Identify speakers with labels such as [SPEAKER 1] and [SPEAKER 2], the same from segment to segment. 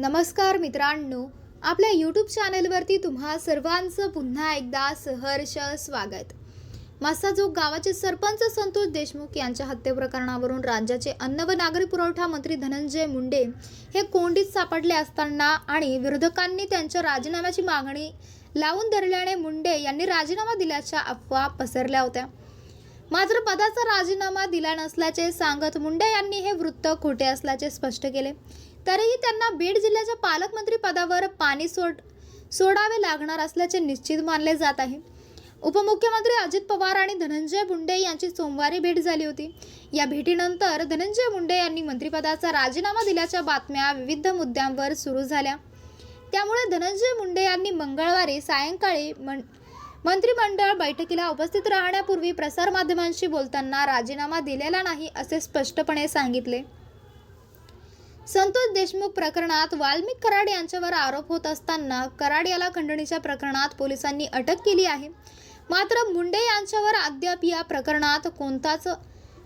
[SPEAKER 1] नमस्कार मित्रांनो आपल्या यूट्यूब चॅनलवरती तुम्हा सर्वांचं पुन्हा एकदा सहर्ष स्वागत. मासाजोग गावाचे सरपंच संतोष देशमुख यांच्या हत्येप्रकरणावरून राज्याचे अन्न व नागरी पुरवठा मंत्री धनंजय मुंडे हे कोंडीत सापडले असताना आणि विरोधकांनी त्यांच्या राजीनाम्याची मागणी लावून धरल्याने मुंडे यांनी राजीनामा दिल्याच्या अफवा पसरल्या होत्या. मात्र पदाचा राजीनामा दिला नसल्याचे सांगत मुंडे यांनी हे वृत्त खोटे असल्याचे स्पष्ट केले. तरीही त्यांना बीड जिल्ह्याच्या पालकमंत्री पदावर पाणी सोड सोडावे लागणार असल्याचे निश्चित मानले जात आहे. उपमुख्यमंत्री अजित पवार आणि धनंजय मुंडे यांची सोमवारी भेट झाली होती. या भेटीनंतर धनंजय मुंडे यांनी मंत्रिपदाचा राजीनामा दिल्याच्या बातम्या विविध मुद्द्यांवर सुरू झाल्या. त्यामुळे धनंजय मुंडे यांनी मंगळवारी सायंकाळी मन मंत्रिमंडळ बैठकीला उपस्थित राहण्यापूर्वी प्रसारमाध्यमांशी बोलताना राजीनामा दिलेला नाही असे स्पष्टपणे सांगितले. संतोष देशमुख प्रकरणात वाल्मिक कराड यांच्यावर आरोप होत असताना कराड याला खंडणीच्या प्रकरणात पोलिसांनी अटक केली आहे. मात्र मुंडे यांच्यावर अद्याप या प्रकरणात कोणताच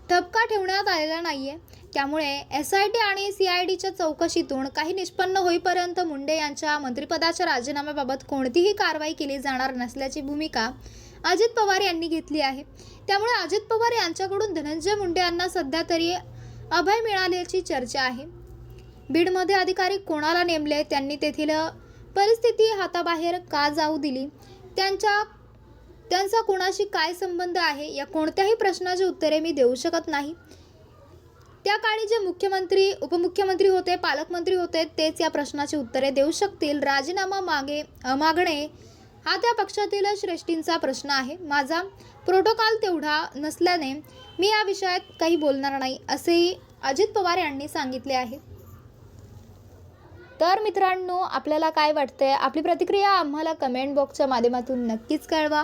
[SPEAKER 1] ठपका ठेवण्यात आलेला नाही आहे त्यामुळे एस आय टी आणि सी आय डीच्या चौकशीतून काही निष्पन्न होईपर्यंत मुंडे यांच्या मंत्रिपदाच्या राजीनाम्याबाबत कोणतीही कारवाई केली जाणार नसल्याची भूमिका अजित पवार यांनी घेतली आहे. त्यामुळे अजित पवार यांच्याकडून धनंजय मुंडे यांना सध्या तरी अभय मिळाल्याची चर्चा आहे. बीडमध्ये अधिकारी कोणाला नेमले त्यांनी तेथील परिस्थिती हाताबाहेर का जाऊ दिली? त्यांच्या त्यांचा कोणाशी काय संबंध आहे या कोणत्याही प्रश्नाची उत्तरे मी देऊ शकत नाही. त्या काळी जे मुख्यमंत्री उपमुख्यमंत्री होते पालकमंत्री होते तेच या प्रश्नाची उत्तरे देऊ शकतील. राजीनामा मागे मागणे हा त्या पक्षातील श्रेष्ठींचा प्रश्न आहे. माझा प्रोटोकॉल तेवढा नसल्याने मी या विषयात काही बोलणार नाही असेही अजित पवार यांनी सांगितले आहे. तर मित्रांनो आपल्याला काय वाटतंय? आपली प्रतिक्रिया आम्हाला कमेंट बॉक्सच्या माध्यमातून नक्कीच कळवा.